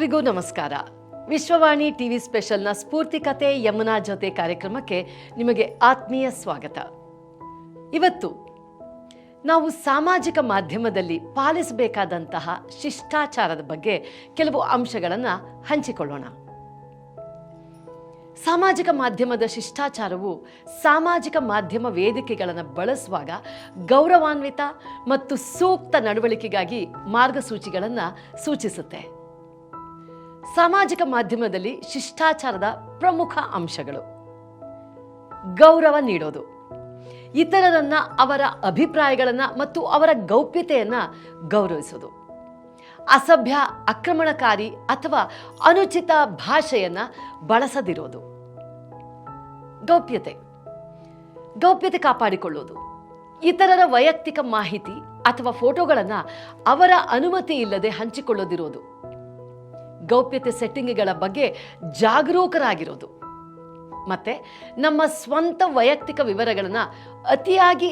ಎಲ್ರಿಗೂ ನಮಸ್ಕಾರ. ವಿಶ್ವವಾಣಿ ಟಿವಿ ಸ್ಪೆಷಲ್ನ ಸ್ಫೂರ್ತಿ ಕತೆ ಯಮುನಾ ಜೊತೆ ಕಾರ್ಯಕ್ರಮಕ್ಕೆ ನಿಮಗೆ ಆತ್ಮೀಯ ಸ್ವಾಗತ. ಇವತ್ತು ನಾವು ಸಾಮಾಜಿಕ ಮಾಧ್ಯಮದಲ್ಲಿ ಪಾಲಿಸಬೇಕಾದಂತಹ ಶಿಷ್ಟಾಚಾರದ ಬಗ್ಗೆ ಕೆಲವು ಅಂಶಗಳನ್ನು ಹಂಚಿಕೊಳ್ಳೋಣ. ಸಾಮಾಜಿಕ ಮಾಧ್ಯಮದ ಶಿಷ್ಟಾಚಾರವು ಸಾಮಾಜಿಕ ಮಾಧ್ಯಮ ವೇದಿಕೆಗಳನ್ನು ಬಳಸುವಾಗ ಗೌರವಾನ್ವಿತ ಮತ್ತು ಸೂಕ್ತ ನಡವಳಿಕೆಗಾಗಿ ಮಾರ್ಗಸೂಚಿಗಳನ್ನು ಸೂಚಿಸುತ್ತೆ. ಸಾಮಾಜಿಕ ಮಾಧ್ಯಮದಲ್ಲಿ ಶಿಷ್ಟಾಚಾರದ ಪ್ರಮುಖ ಅಂಶಗಳು. ಗೌರವ ನೀಡೋದು. ಇತರರನ್ನ, ಅವರ ಅಭಿಪ್ರಾಯಗಳನ್ನು ಮತ್ತು ಅವರ ಗೌಪ್ಯತೆಯನ್ನು ಗೌರವಿಸೋದು. ಅಸಭ್ಯ, ಆಕ್ರಮಣಕಾರಿ ಅಥವಾ ಅನುಚಿತ ಭಾಷೆಯನ್ನು ಬಳಸದಿರೋದು. ಗೌಪ್ಯತೆ. ಗೌಪ್ಯತೆ ಕಾಪಾಡಿಕೊಳ್ಳೋದು. ಇತರರ ವೈಯಕ್ತಿಕ ಮಾಹಿತಿ ಅಥವಾ ಫೋಟೋಗಳನ್ನು ಅವರ ಅನುಮತಿ ಇಲ್ಲದೆ ಹಂಚಿಕೊಳ್ಳದಿರೋದು. ಗೌಪ್ಯತೆ ಸೆಟ್ಟಿಂಗ್ಗಳ ಬಗ್ಗೆ ಜಾಗರೂಕರಾಗಿರೋದು. ಮತ್ತೆ ನಮ್ಮ ಸ್ವಂತ ವೈಯಕ್ತಿಕ ವಿವರಗಳನ್ನು ಅತಿಯಾಗಿ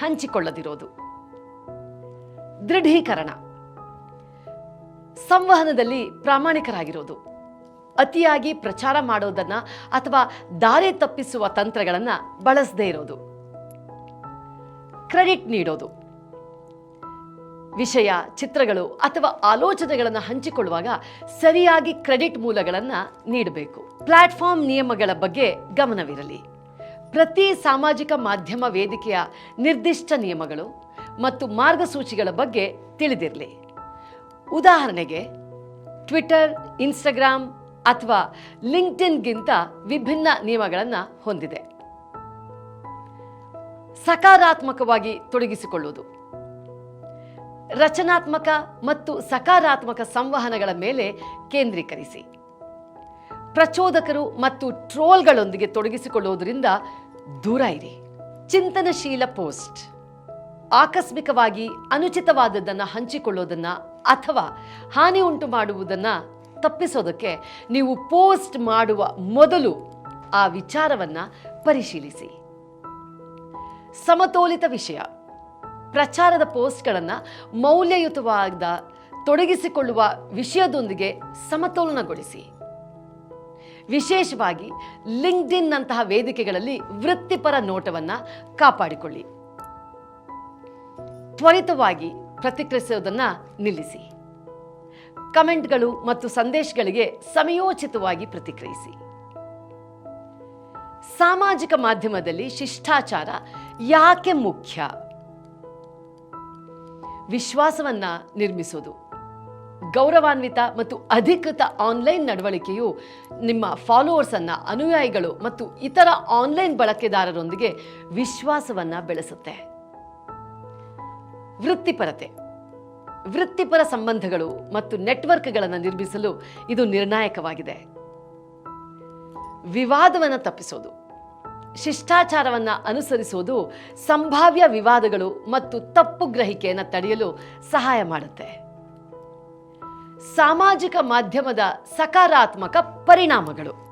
ಹಂಚಿಕೊಳ್ಳದಿರೋದು. ದೃಢೀಕರಣ. ಸಂವಹನದಲ್ಲಿ ಪ್ರಾಮಾಣಿಕರಾಗಿರೋದು. ಅತಿಯಾಗಿ ಪ್ರಚಾರ ಮಾಡೋದನ್ನ ಅಥವಾ ದಾರಿ ತಪ್ಪಿಸುವ ತಂತ್ರಗಳನ್ನು ಬಳಸದೇ ಇರೋದು. ಕ್ರೆಡಿಟ್ ನೀಡೋದು. ವಿಷಯ, ಚಿತ್ರಗಳು ಅಥವಾ ಆಲೋಚನೆಗಳನ್ನು ಹಂಚಿಕೊಳ್ಳುವಾಗ ಸರಿಯಾಗಿ ಕ್ರೆಡಿಟ್ ಮೂಲಗಳನ್ನು ನೀಡಬೇಕು. ಪ್ಲಾಟ್ಫಾರ್ಮ್ ನಿಯಮಗಳ ಬಗ್ಗೆ ಗಮನವಿರಲಿ. ಪ್ರತಿ ಸಾಮಾಜಿಕ ಮಾಧ್ಯಮ ವೇದಿಕೆಯ ನಿರ್ದಿಷ್ಟ ನಿಯಮಗಳು ಮತ್ತು ಮಾರ್ಗಸೂಚಿಗಳ ಬಗ್ಗೆ ತಿಳಿದಿರಲಿ. ಉದಾಹರಣೆಗೆ ಟ್ವಿಟರ್ ಇನ್ಸ್ಟಾಗ್ರಾಮ್ ಅಥವಾ ಲಿಂಕ್ಡ್ಇನ್ಗಿಂತ ವಿಭಿನ್ನ ನಿಯಮಗಳನ್ನು ಹೊಂದಿದೆ. ಸಕಾರಾತ್ಮಕವಾಗಿ ತೊಡಗಿಸಿಕೊಳ್ಳುವುದು. ರಚನಾತ್ಮಕ ಮತ್ತು ಸಕಾರಾತ್ಮಕ ಸಂವಹನಗಳ ಮೇಲೆ ಕೇಂದ್ರೀಕರಿಸಿ. ಪ್ರಚೋದಕರು ಮತ್ತು ಟ್ರೋಲ್ಗಳೊಂದಿಗೆ ತೊಡಗಿಸಿಕೊಳ್ಳುವುದರಿಂದ ದೂರ ಇರಿ. ಚಿಂತನಶೀಲ ಪೋಸ್ಟ್. ಆಕಸ್ಮಿಕವಾಗಿ ಅನುಚಿತವಾದದ್ದನ್ನು ಹಂಚಿಕೊಳ್ಳೋದನ್ನು ಅಥವಾ ಹಾನಿ ಉಂಟು ಮಾಡುವುದನ್ನು ತಪ್ಪಿಸೋದಕ್ಕೆ ನೀವು ಪೋಸ್ಟ್ ಮಾಡುವ ಮೊದಲು ಆ ವಿಚಾರವನ್ನು ಪರಿಶೀಲಿಸಿ. ಸಮತೋಲಿತ ವಿಷಯ. ಪ್ರಚಾರದ ಪೋಸ್ಟ್ಗಳನ್ನು ಮೌಲ್ಯಯುತವಾದ, ತೊಡಗಿಸಿಕೊಳ್ಳುವ ವಿಷಯದೊಂದಿಗೆ ಸಮತೋಲನಗೊಳಿಸಿ. ವಿಶೇಷವಾಗಿ ಲಿಂಕ್ಡಿನ್ನಂತಹ ವೇದಿಕೆಗಳಲ್ಲಿ ವೃತ್ತಿಪರ ನೋಟವನ್ನು ಕಾಪಾಡಿಕೊಳ್ಳಿ. ತ್ವರಿತವಾಗಿ ಪ್ರತಿಕ್ರಿಯಿಸೋದನ್ನು ನಿಲ್ಲಿಸಿ. ಕಮೆಂಟ್ಗಳು ಮತ್ತು ಸಂದೇಶಗಳಿಗೆ ಸಮಯೋಚಿತವಾಗಿ ಪ್ರತಿಕ್ರಿಯಿಸಿ. ಸಾಮಾಜಿಕ ಮಾಧ್ಯಮದಲ್ಲಿ ಶಿಷ್ಟಾಚಾರ ಯಾಕೆ ಮುಖ್ಯ? ವಿಶ್ವಾಸವನ್ನ ನಿರ್ಮಿಸೋದು. ಗೌರವಾನ್ವಿತ ಮತ್ತು ಅಧಿಕೃತ ಆನ್ಲೈನ್ ನಡವಳಿಕೆಯು ನಿಮ್ಮ ಫಾಲೋವರ್ಸ್ ಅನ್ನ, ಅನುಯಾಯಿಗಳು ಮತ್ತು ಇತರ ಆನ್ಲೈನ್ ಬಳಕೆದಾರರೊಂದಿಗೆ ವಿಶ್ವಾಸವನ್ನ ಬೆಳೆಸುತ್ತೆ. ವೃತ್ತಿಪರತೆ. ವೃತ್ತಿಪರ ಸಂಬಂಧಗಳು ಮತ್ತು ನೆಟ್ವರ್ಕ್ಗಳನ್ನು ನಿರ್ಮಿಸಲು ಇದು ನಿರ್ಣಾಯಕವಾಗಿದೆ. ವಿವಾದವನ್ನು ತಪ್ಪಿಸೋದು. ಶಿಷ್ಟಾಚಾರವನ್ನು ಅನುಸರಿಸುವುದು ಸಂಭಾವ್ಯ ವಿವಾದಗಳು ಮತ್ತು ತಪ್ಪು ಗ್ರಹಿಕೆಯನ್ನು ತಡೆಯಲು ಸಹಾಯ ಮಾಡುತ್ತೆ. ಸಾಮಾಜಿಕ ಮಾಧ್ಯಮದ ಸಕಾರಾತ್ಮಕ ಪರಿಣಾಮಗಳು.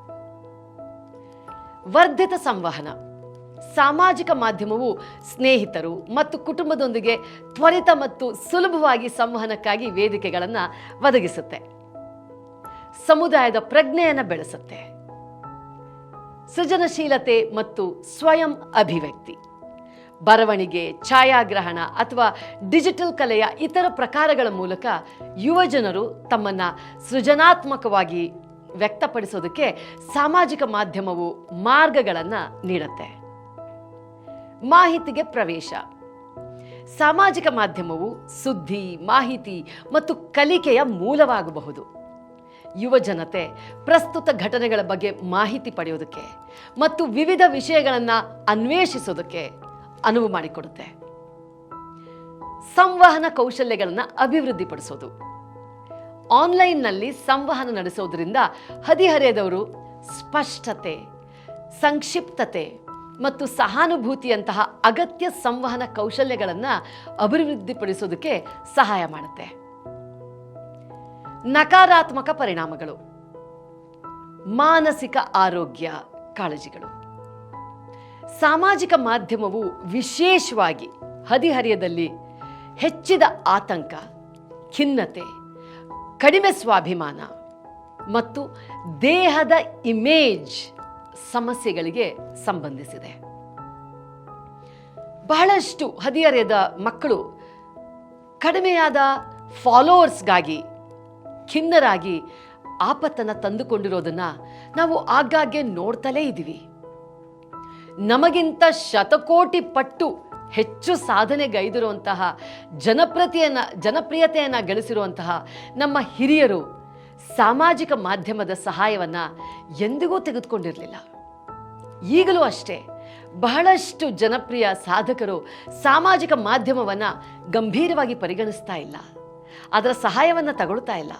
ವರ್ಧಿತ ಸಂವಹನ. ಸಾಮಾಜಿಕ ಮಾಧ್ಯಮವು ಸ್ನೇಹಿತರು ಮತ್ತು ಕುಟುಂಬದೊಂದಿಗೆ ತ್ವರಿತ ಮತ್ತು ಸುಲಭವಾಗಿ ಸಂವಹನಕ್ಕಾಗಿ ವೇದಿಕೆಗಳನ್ನು ಒದಗಿಸುತ್ತೆ. ಸಮುದಾಯದ ಪ್ರಜ್ಞೆಯನ್ನು ಬೆಳೆಸುತ್ತೆ. ಸೃಜನಶೀಲತೆ ಮತ್ತು ಸ್ವಯಂ ಅಭಿವ್ಯಕ್ತಿ. ಬರವಣಿಗೆ, ಛಾಯಾಗ್ರಹಣ ಅಥವಾ ಡಿಜಿಟಲ್ ಕಲೆಯ ಇತರ ಪ್ರಕಾರಗಳ ಮೂಲಕ ಯುವಜನರು ತಮ್ಮನ್ನ ಸೃಜನಾತ್ಮಕವಾಗಿ ವ್ಯಕ್ತಪಡಿಸೋದಕ್ಕೆ ಸಾಮಾಜಿಕ ಮಾಧ್ಯಮವು ಮಾರ್ಗಗಳನ್ನು ನೀಡುತ್ತೆ. ಮಾಹಿತಿಗೆ ಪ್ರವೇಶ. ಸಾಮಾಜಿಕ ಮಾಧ್ಯಮವು ಸುದ್ದಿ, ಮಾಹಿತಿ ಮತ್ತು ಕಲಿಕೆಯ ಮೂಲವಾಗಬಹುದು. ಯುವ ಜನತೆ ಪ್ರಸ್ತುತ ಘಟನೆಗಳ ಬಗ್ಗೆ ಮಾಹಿತಿ ಪಡೆಯೋದಕ್ಕೆ ಮತ್ತು ವಿವಿಧ ವಿಷಯಗಳನ್ನು ಅನ್ವೇಷಿಸೋದಕ್ಕೆ ಅನುವು ಮಾಡಿಕೊಡುತ್ತೆ. ಸಂವಹನ ಕೌಶಲ್ಯಗಳನ್ನು ಅಭಿವೃದ್ಧಿಪಡಿಸೋದು. ಆನ್ಲೈನ್ನಲ್ಲಿ ಸಂವಹನ ನಡೆಸೋದರಿಂದ ಹದಿಹರೆಯದವರು ಸ್ಪಷ್ಟತೆ, ಸಂಕ್ಷಿಪ್ತತೆ ಮತ್ತು ಸಹಾನುಭೂತಿಯಂತಹ ಅಗತ್ಯ ಸಂವಹನ ಕೌಶಲ್ಯಗಳನ್ನು ಅಭಿವೃದ್ಧಿಪಡಿಸೋದಕ್ಕೆ ಸಹಾಯ ಮಾಡುತ್ತೆ. ನಕಾರಾತ್ಮಕ ಪರಿಣಾಮಗಳು. ಮಾನಸಿಕ ಆರೋಗ್ಯ ಕಾಳಜಿಗಳು. ಸಾಮಾಜಿಕ ಮಾಧ್ಯಮವು ವಿಶೇಷವಾಗಿ ಹದಿಹರಿಯದಲ್ಲಿ ಹೆಚ್ಚಿದ ಆತಂಕ, ಖಿನ್ನತೆ, ಕಡಿಮೆ ಸ್ವಾಭಿಮಾನ ಮತ್ತು ದೇಹದ ಇಮೇಜ್ ಸಮಸ್ಯೆಗಳಿಗೆ ಸಂಬಂಧಿಸಿದೆ. ಬಹಳಷ್ಟು ಹದಿಹರೆಯದ ಮಕ್ಕಳು ಕಡಿಮೆಯಾದ ಫಾಲೋವರ್ಸ್ಗಾಗಿ ಖಿನ್ನರಾಗಿ ಆಪತ್ತನ್ನು ತಂದುಕೊಂಡಿರೋದನ್ನ ನಾವು ಆಗಾಗ್ಗೆ ನೋಡ್ತಲೇ ಇದ್ದೀವಿ. ನಮಗಿಂತ ಶತಕೋಟಿ ಪಟ್ಟು ಹೆಚ್ಚು ಸಾಧನೆಗೈದಿರುವಂತಹ ಜನಪ್ರತಿಯನ್ನು, ಜನಪ್ರಿಯತೆಯನ್ನು ಗಳಿಸಿರುವಂತಹ ನಮ್ಮ ಹಿರಿಯರು ಸಾಮಾಜಿಕ ಮಾಧ್ಯಮದ ಸಹಾಯವನ್ನು ಎಂದಿಗೂ ತೆಗೆದುಕೊಂಡಿರಲಿಲ್ಲ. ಈಗಲೂ ಅಷ್ಟೇ ಬಹಳಷ್ಟು ಜನಪ್ರಿಯ ಸಾಧಕರು ಸಾಮಾಜಿಕ ಮಾಧ್ಯಮವನ್ನು ಗಂಭೀರವಾಗಿ ಪರಿಗಣಿಸ್ತಾ ಇಲ್ಲ. ಅದರ ಸಹಾಯವನ್ನು ತಗೊಳ್ತಾ ಇಲ್ಲ.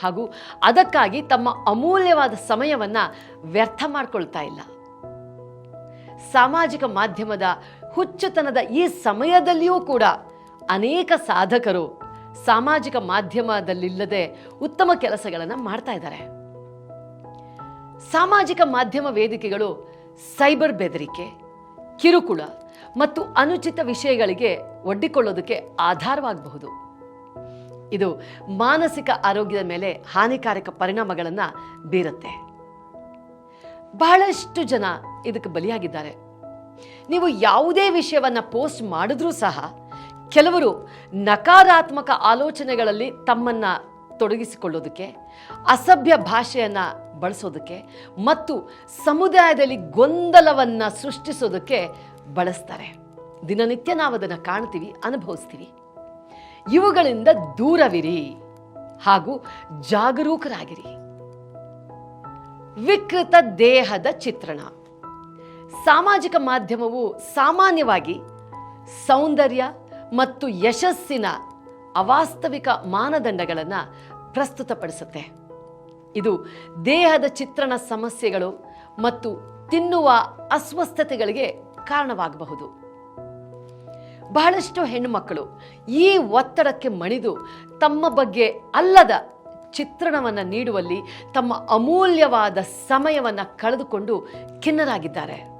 ಹಾಗೂ ಅದಕ್ಕಾಗಿ ತಮ್ಮ ಅಮೂಲ್ಯವಾದ ಸಮಯವನ್ನು ವ್ಯರ್ಥ ಮಾಡ್ಕೊಳ್ತಾ ಇಲ್ಲ. ಸಾಮಾಜಿಕ ಮಾಧ್ಯಮದ ಹುಚ್ಚುತನದ ಈ ಸಮಯದಲ್ಲಿಯೂ ಕೂಡ ಅನೇಕ ಸಾಧಕರು ಸಾಮಾಜಿಕ ಮಾಧ್ಯಮದಲ್ಲಿಲ್ಲದೆ ಉತ್ತಮ ಕೆಲಸಗಳನ್ನು ಮಾಡ್ತಾ ಇದ್ದಾರೆ. ಸಾಮಾಜಿಕ ಮಾಧ್ಯಮ ವೇದಿಕೆಗಳು ಸೈಬರ್ ಬೆದರಿಕೆ, ಕಿರುಕುಳ ಮತ್ತು ಅನುಚಿತ ವಿಷಯಗಳಿಗೆ ಒಡ್ಡಿಕೊಳ್ಳೋದಕ್ಕೆ ಆಧಾರವಾಗಬಹುದು. ಇದು ಮಾನಸಿಕ ಆರೋಗ್ಯದ ಮೇಲೆ ಹಾನಿಕಾರಕ ಪರಿಣಾಮಗಳನ್ನು ಬೀರುತ್ತೆ. ಬಹಳಷ್ಟು ಜನ ಇದಕ್ಕೆ ಬಲಿಯಾಗಿದ್ದಾರೆ. ನೀವು ಯಾವುದೇ ವಿಷಯವನ್ನು ಪೋಸ್ಟ್ ಮಾಡಿದ್ರೂ ಸಹ ಕೆಲವರು ನಕಾರಾತ್ಮಕ ಆಲೋಚನೆಗಳಲ್ಲಿ ತಮ್ಮನ್ನು ತೊಡಗಿಸಿಕೊಳ್ಳೋದಕ್ಕೆ, ಅಸಭ್ಯ ಭಾಷೆಯನ್ನು ಬಳಸೋದಕ್ಕೆ ಮತ್ತು ಸಮುದಾಯದಲ್ಲಿ ಗೊಂದಲವನ್ನು ಸೃಷ್ಟಿಸೋದಕ್ಕೆ ಬಳಸ್ತಾರೆ. ದಿನನಿತ್ಯ ನಾವು ಅದನ್ನು ಕಾಣ್ತೀವಿ, ಅನುಭವಿಸ್ತೀವಿ. ಇವುಗಳಿಂದ ದೂರವಿರಿ ಹಾಗೂ ಜಾಗರೂಕರಾಗಿರಿ. ವಿಕೃತ ದೇಹದ ಚಿತ್ರಣ. ಸಾಮಾಜಿಕ ಮಾಧ್ಯಮವು ಸಾಮಾನ್ಯವಾಗಿ ಸೌಂದರ್ಯ ಮತ್ತು ಯಶಸ್ಸಿನ ಅವಾಸ್ತವಿಕ ಮಾನದಂಡಗಳನ್ನು ಪ್ರಸ್ತುತಪಡಿಸುತ್ತೆ. ಇದು ದೇಹದ ಚಿತ್ರಣ ಸಮಸ್ಯೆಗಳು ಮತ್ತು ತಿನ್ನುವ ಅಸ್ವಸ್ಥತೆಗಳಿಗೆ ಕಾರಣವಾಗಬಹುದು. ಬಹಳಷ್ಟು ಹೆಣ್ಣುಮಕ್ಕಳು ಈ ಒತ್ತಡಕ್ಕೆ ಮಣಿದು ತಮ್ಮ ಬಗ್ಗೆ ಅಲ್ಲದ ಚಿತ್ರಣವನ್ನು ನೀಡುವಲ್ಲಿ ತಮ್ಮ ಅಮೂಲ್ಯವಾದ ಸಮಯವನ್ನು ಕಳೆದುಕೊಂಡು ಖಿನ್ನರಾಗಿದ್ದಾರೆ.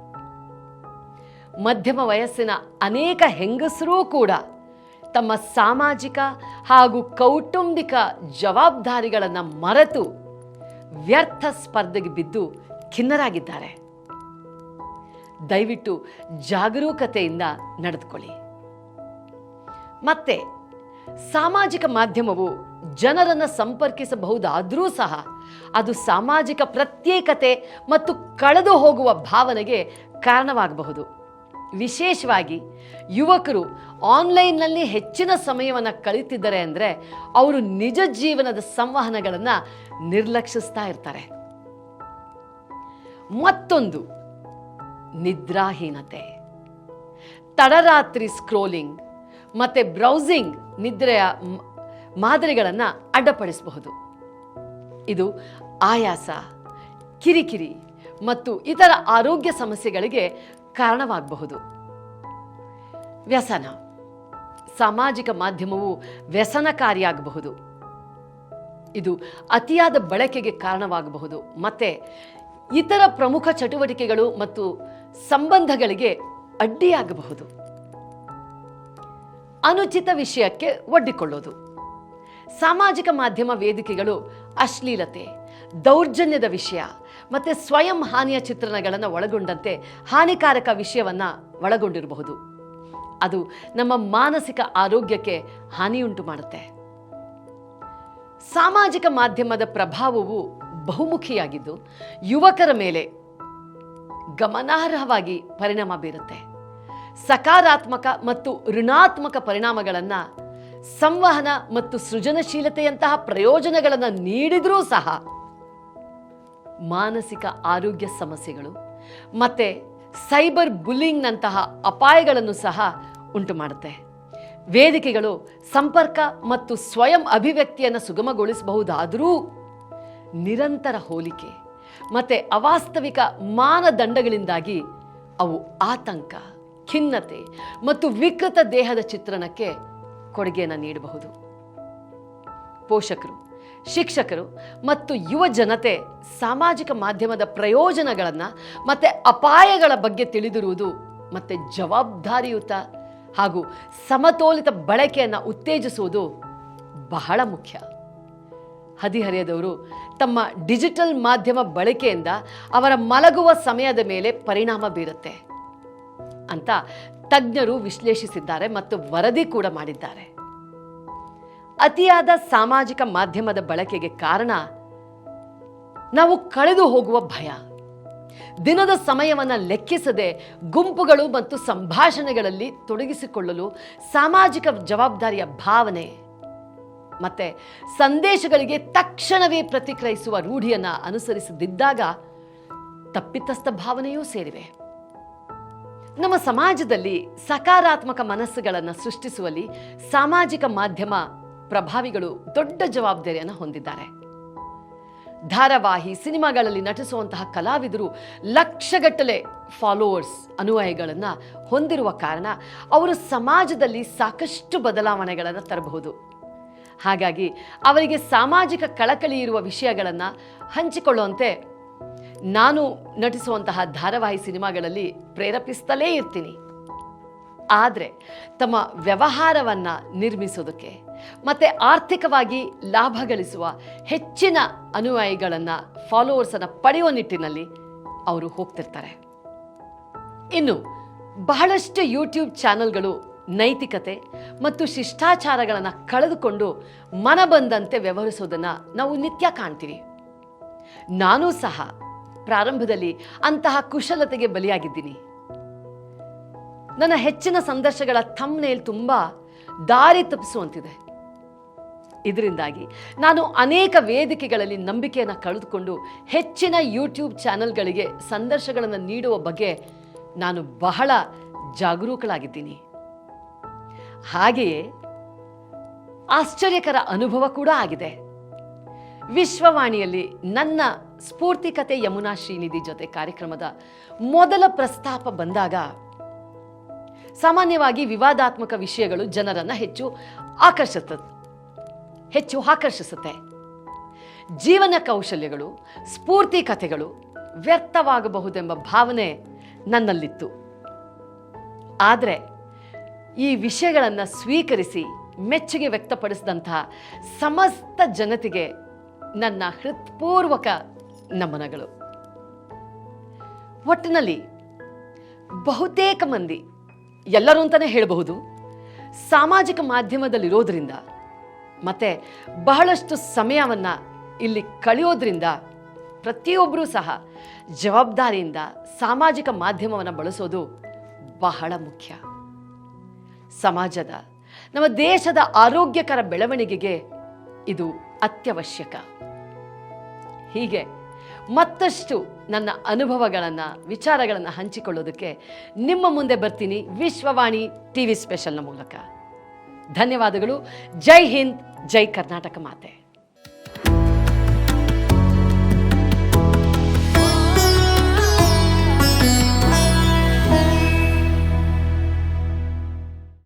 ಮಧ್ಯಮ ವಯಸ್ಸಿನ ಅನೇಕ ಹೆಂಗಸರೂ ಕೂಡ ತಮ್ಮ ಸಾಮಾಜಿಕ ಹಾಗೂ ಕೌಟುಂಬಿಕ ಜವಾಬ್ದಾರಿಗಳನ್ನು ಮರೆತು ವ್ಯರ್ಥ ಸ್ಪರ್ಧೆಗೆ ಬಿದ್ದು ಖಿನ್ನರಾಗಿದ್ದಾರೆ. ದಯವಿಟ್ಟು ಜಾಗರೂಕತೆಯಿಂದ ನಡೆದುಕೊಳ್ಳಿ. ಮತ್ತೆ ಸಾಮಾಜಿಕ ಮಾಧ್ಯಮವು ಜನರನ್ನು ಸಂಪರ್ಕಿಸಬಹುದಾದರೂ ಸಹ ಅದು ಸಾಮಾಜಿಕ ಪ್ರತ್ಯೇಕತೆ ಮತ್ತು ಕಳೆದು ಹೋಗುವ ಭಾವನೆಗೆ ಕಾರಣವಾಗಬಹುದು. ವಿಶೇಷವಾಗಿ ಯುವಕರು ಆನ್ಲೈನ್ನಲ್ಲಿ ಹೆಚ್ಚಿನ ಸಮಯವನ್ನು ಕಳೀತಿದ್ದಾರೆ ಅಂದರೆ ಅವರು ನಿಜ ಜೀವನದ ಸಂವಹನಗಳನ್ನು ನಿರ್ಲಕ್ಷಿಸ್ತಾ ಇರ್ತಾರೆ. ಮತ್ತೊಂದು ನಿದ್ರಾಹೀನತೆ. ತಡರಾತ್ರಿ ಸ್ಕ್ರೋಲಿಂಗ್ ಮತ್ತು ಬ್ರೌಸಿಂಗ್ ನಿದ್ರೆಯ ಮಾದರಿಗಳನ್ನು ಅಡ್ಡಪಡಿಸಬಹುದು. ಇದು ಆಯಾಸ, ಕಿರಿಕಿರಿ ಮತ್ತು ಇತರ ಆರೋಗ್ಯ ಸಮಸ್ಯೆಗಳಿಗೆ ಕಾರಣವಾಗಬಹುದು. ವ್ಯಸನ, ಸಾಮಾಜಿಕ ಮಾಧ್ಯಮವು ವ್ಯಸನಕಾರಿಯಾಗಬಹುದು. ಇದು ಅತಿಯಾದ ಬಳಕೆಗೆ ಕಾರಣವಾಗಬಹುದು. ಮತ್ತು ಇತರ ಪ್ರಮುಖ ಚಟುವಟಿಕೆಗಳು ಮತ್ತು ಸಂಬಂಧಗಳಿಗೆ ಅಡ್ಡಿಯಾಗಬಹುದು. ಅನುಚಿತ ವಿಷಯಕ್ಕೆ ಒಡ್ಡಿಕೊಳ್ಳೋದು. ಸಾಮಾಜಿಕ ಮಾಧ್ಯಮ ವೇದಿಕೆಗಳು ಅಶ್ಲೀಲತೆ, ದೌರ್ಜನ್ಯದ ವಿಷಯ ಮತ್ತು ಸ್ವಯಂ ಹಾನಿಯ ಚಿತ್ರಣಗಳನ್ನು ಒಳಗೊಂಡಂತೆ ಹಾನಿಕಾರಕ ವಿಷಯವನ್ನು ಒಳಗೊಂಡಿರಬಹುದು. ಅದು ನಮ್ಮ ಮಾನಸಿಕ ಆರೋಗ್ಯಕ್ಕೆ ಹಾನಿಯುಂಟು ಮಾಡುತ್ತೆ. ಸಾಮಾಜಿಕ ಮಾಧ್ಯಮದ ಪ್ರಭಾವವು ಬಹುಮುಖಿಯಾಗಿದ್ದು ಯುವಕರ ಮೇಲೆ ಗಮನಾರ್ಹವಾಗಿ ಪರಿಣಾಮ ಬೀರುತ್ತೆ. ಸಕಾರಾತ್ಮಕ ಮತ್ತು ಋಣಾತ್ಮಕ ಪರಿಣಾಮಗಳನ್ನು ಸಂವಹನ ಮತ್ತು ಸೃಜನಶೀಲತೆಯಂತಹ ಪ್ರಯೋಜನಗಳನ್ನು ನೀಡಿದರೂ ಸಹ ಮಾನಸಿಕ ಆರೋಗ್ಯ ಸಮಸ್ಯೆಗಳು ಮತ್ತು ಸೈಬರ್ ಬುಲ್ಲಿಂಗ್ನಂತಹ ಅಪಾಯಗಳನ್ನು ಸಹ ಉಂಟು ಮಾಡುತ್ತೆ. ವೇದಿಕೆಗಳು ಸಂಪರ್ಕ ಮತ್ತು ಸ್ವಯಂ ಅಭಿವ್ಯಕ್ತಿಯನ್ನು ಸುಗಮಗೊಳಿಸಬಹುದಾದರೂ ನಿರಂತರ ಹೋಲಿಕೆ ಮತ್ತು ಅವಾಸ್ತವಿಕ ಮಾನದಂಡಗಳಿಂದಾಗಿ ಅವು ಆತಂಕ. ಖಿನ್ನತೆ ಮತ್ತು ವಿಕೃತ ದೇಹದ ಚಿತ್ರಣಕ್ಕೆ ಕೊಡುಗೆಯನ್ನು ನೀಡಬಹುದು. ಪೋಷಕರು, ಶಿಕ್ಷಕರು ಮತ್ತು ಯುವ ಜನತೆ ಸಾಮಾಜಿಕ ಮಾಧ್ಯಮದ ಪ್ರಯೋಜನಗಳನ್ನು ಮತ್ತು ಅಪಾಯಗಳ ಬಗ್ಗೆ ತಿಳಿದಿರುವುದು ಮತ್ತು ಜವಾಬ್ದಾರಿಯುತ ಹಾಗೂ ಸಮತೋಲಿತ ಬಳಕೆಯನ್ನು ಉತ್ತೇಜಿಸುವುದು ಬಹಳ ಮುಖ್ಯ. ಹದಿಹರೆಯದವರು ತಮ್ಮ ಡಿಜಿಟಲ್ ಮಾಧ್ಯಮ ಬಳಕೆಯಿಂದ ಅವರ ಮಲಗುವ ಸಮಯದ ಮೇಲೆ ಪರಿಣಾಮ ಬೀರುತ್ತೆ. ಅಂತ ತಜ್ಞರು ವಿಶ್ಲೇಷಿಸಿದ್ದಾರೆ ಮತ್ತು ವರದಿ ಕೂಡ ಮಾಡಿದ್ದಾರೆ. ಅತಿಯಾದ ಸಾಮಾಜಿಕ ಮಾಧ್ಯಮದ ಬಳಕೆಗೆ ಕಾರಣ ನಾವು ಕಳೆದು ಹೋಗುವ ಭಯ. ದಿನದ ಸಮಯವನ್ನು ಲೆಕ್ಕಿಸದೆ ಗುಂಪುಗಳು ಮತ್ತು ಸಂಭಾಷಣೆಗಳಲ್ಲಿ ತೊಡಗಿಸಿಕೊಳ್ಳಲು ಸಾಮಾಜಿಕ ಜವಾಬ್ದಾರಿಯ ಭಾವನೆ ಮತ್ತೆ ಸಂದೇಶಗಳಿಗೆ ತಕ್ಷಣವೇ ಪ್ರತಿಕ್ರಿಯಿಸುವ ರೂಢಿಯನ್ನು ಅನುಸರಿಸದಿದ್ದಾಗ ತಪ್ಪಿತಸ್ಥ ಭಾವನೆಯೂ ಸೇರಿವೆ. ನಮ್ಮ ಸಮಾಜದಲ್ಲಿ ಸಕಾರಾತ್ಮಕ ಮನಸ್ಸುಗಳನ್ನು ಸೃಷ್ಟಿಸುವಲ್ಲಿ ಸಾಮಾಜಿಕ ಮಾಧ್ಯಮ ಪ್ರಭಾವಿಗಳು ದೊಡ್ಡ ಜವಾಬ್ದಾರಿಯನ್ನು ಹೊಂದಿದ್ದಾರೆ. ಧಾರಾವಾಹಿ ಸಿನಿಮಾಗಳಲ್ಲಿ ನಟಿಸುವಂತಹ ಕಲಾವಿದರು ಲಕ್ಷಗಟ್ಟಲೆ ಫಾಲೋವರ್ಸ್ ಅನುಯಾಯಿಗಳನ್ನು ಹೊಂದಿರುವ ಕಾರಣ ಅವರು ಸಮಾಜದಲ್ಲಿ ಸಾಕಷ್ಟು ಬದಲಾವಣೆಗಳನ್ನು ತರಬಹುದು. ಹಾಗಾಗಿ ಅವರಿಗೆ ಸಾಮಾಜಿಕ ಕಳಕಳಿ ಇರುವ ವಿಷಯಗಳನ್ನು ಹಂಚಿಕೊಳ್ಳುವಂತೆ ನಾನು ನಟಿಸುವಂತಹ ಧಾರಾವಾಹಿ ಸಿನಿಮಾಗಳಲ್ಲಿ ಪ್ರೇರೇಪಿಸ್ತಲೇ ಇರ್ತೀನಿ. ಆದರೆ ತಮ್ಮ ವ್ಯವಹಾರವನ್ನು ನಿರ್ಮಿಸೋದಕ್ಕೆ ಮತ್ತು ಆರ್ಥಿಕವಾಗಿ ಲಾಭ ಗಳಿಸುವ ಹೆಚ್ಚಿನ ಅನುಯಾಯಿಗಳನ್ನು ಫಾಲೋವರ್ಸನ್ನು ಪಡೆಯುವ ನಿಟ್ಟಿನಲ್ಲಿ ಅವರು ಹೋಗ್ತಿರ್ತಾರೆ. ಇನ್ನು ಬಹಳಷ್ಟು ಯೂಟ್ಯೂಬ್ ಚಾನೆಲ್ಗಳು ನೈತಿಕತೆ ಮತ್ತು ಶಿಷ್ಟಾಚಾರಗಳನ್ನು ಕಳೆದುಕೊಂಡು ಮನಬಂದಂತೆ ವ್ಯವಹರಿಸೋದನ್ನು ನಾವು ನಿತ್ಯ ಕಾಣ್ತೀವಿ. ನಾನೂ ಸಹ ಪ್ರಾರಂಭದಲ್ಲಿ ಅಂತಹ ಕುಶಲತೆಗೆ ಬಲಿಯಾಗಿದ್ದೀನಿ. ನನ್ನ ಹೆಚ್ಚಿನ ಸಂದರ್ಶಗಳ ತಮ್ಮನೆಯಲ್ಲಿ ತುಂಬ ದಾರಿ ತಪ್ಪಿಸುವಂತಿದೆ. ಇದರಿಂದಾಗಿ ನಾನು ಅನೇಕ ವೇದಿಕೆಗಳಲ್ಲಿ ನಂಬಿಕೆಯನ್ನು ಕಳೆದುಕೊಂಡು ಹೆಚ್ಚಿನ ಯೂಟ್ಯೂಬ್ ಚಾನೆಲ್ಗಳಿಗೆ ಸಂದರ್ಶಗಳನ್ನು ನೀಡುವ ಬಗ್ಗೆ ನಾನು ಬಹಳ ಜಾಗರೂಕಳಾಗಿದ್ದೀನಿ. ಹಾಗೆಯೇ ಆಶ್ಚರ್ಯಕರ ಅನುಭವ ಕೂಡ ಆಗಿದೆ. ವಿಶ್ವವಾಣಿಯಲ್ಲಿ ನನ್ನ ಸ್ಫೂರ್ತಿ ಕತೆ ಯಮುನಾ ಶ್ರೀನಿಧಿ ಜೊತೆ ಕಾರ್ಯಕ್ರಮದ ಮೊದಲ ಪ್ರಸ್ತಾಪ ಬಂದಾಗ ಸಾಮಾನ್ಯವಾಗಿ ವಿವಾದಾತ್ಮಕ ವಿಷಯಗಳು ಜನರನ್ನು ಹೆಚ್ಚು ಆಕರ್ಷಿಸ ಹೆಚ್ಚು ಆಕರ್ಷಿಸುತ್ತೆ. ಜೀವನ ಕೌಶಲ್ಯಗಳು, ಸ್ಫೂರ್ತಿ ಕಥೆಗಳು ವ್ಯರ್ಥವಾಗಬಹುದೆಂಬ ಭಾವನೆ ನನ್ನಲ್ಲಿತ್ತು. ಆದರೆ ಈ ವಿಷಯಗಳನ್ನು ಸ್ವೀಕರಿಸಿ ಮೆಚ್ಚುಗೆ ವ್ಯಕ್ತಪಡಿಸಿದಂತಹ ಸಮಸ್ತ ಜನತೆಗೆ ನನ್ನ ಹೃತ್ಪೂರ್ವಕ ನಮನಗಳು. ಒಟ್ಟಿನಲ್ಲಿ ಬಹುತೇಕ ಮಂದಿ ಎಲ್ಲರೂ ಅಂತಲೇ ಹೇಳಬಹುದು, ಸಾಮಾಜಿಕ ಮಾಧ್ಯಮದಲ್ಲಿರೋದ್ರಿಂದ ಮತ್ತೆ ಬಹಳಷ್ಟು ಸಮಯವನ್ನು ಇಲ್ಲಿ ಕಳೆಯೋದ್ರಿಂದ ಪ್ರತಿಯೊಬ್ಬರೂ ಸಹ ಜವಾಬ್ದಾರಿಯಿಂದ ಸಾಮಾಜಿಕ ಮಾಧ್ಯಮವನ್ನು ಬಳಸೋದು ಬಹಳ ಮುಖ್ಯ. ಸಮಾಜದ, ನಮ್ಮ ದೇಶದ ಆರೋಗ್ಯಕರ ಬೆಳವಣಿಗೆಗೆ ಇದು ಅತ್ಯವಶ್ಯಕ. ಹೀಗೆ ಮತ್ತಷ್ಟು ನನ್ನ ಅನುಭವಗಳನ್ನು, ವಿಚಾರಗಳನ್ನು ಹಂಚಿಕೊಳ್ಳೋದಕ್ಕೆ ನಿಮ್ಮ ಮುಂದೆ ಬರ್ತೀನಿ ವಿಶ್ವವಾಣಿ ಟಿ ವಿ ಸ್ಪೆಷಲ್ನ ಮೂಲಕ. ಧನ್ಯವಾದಗಳು. ಜೈ ಹಿಂದ್, ಜೈ ಕರ್ನಾಟಕ ಮಾತೆ.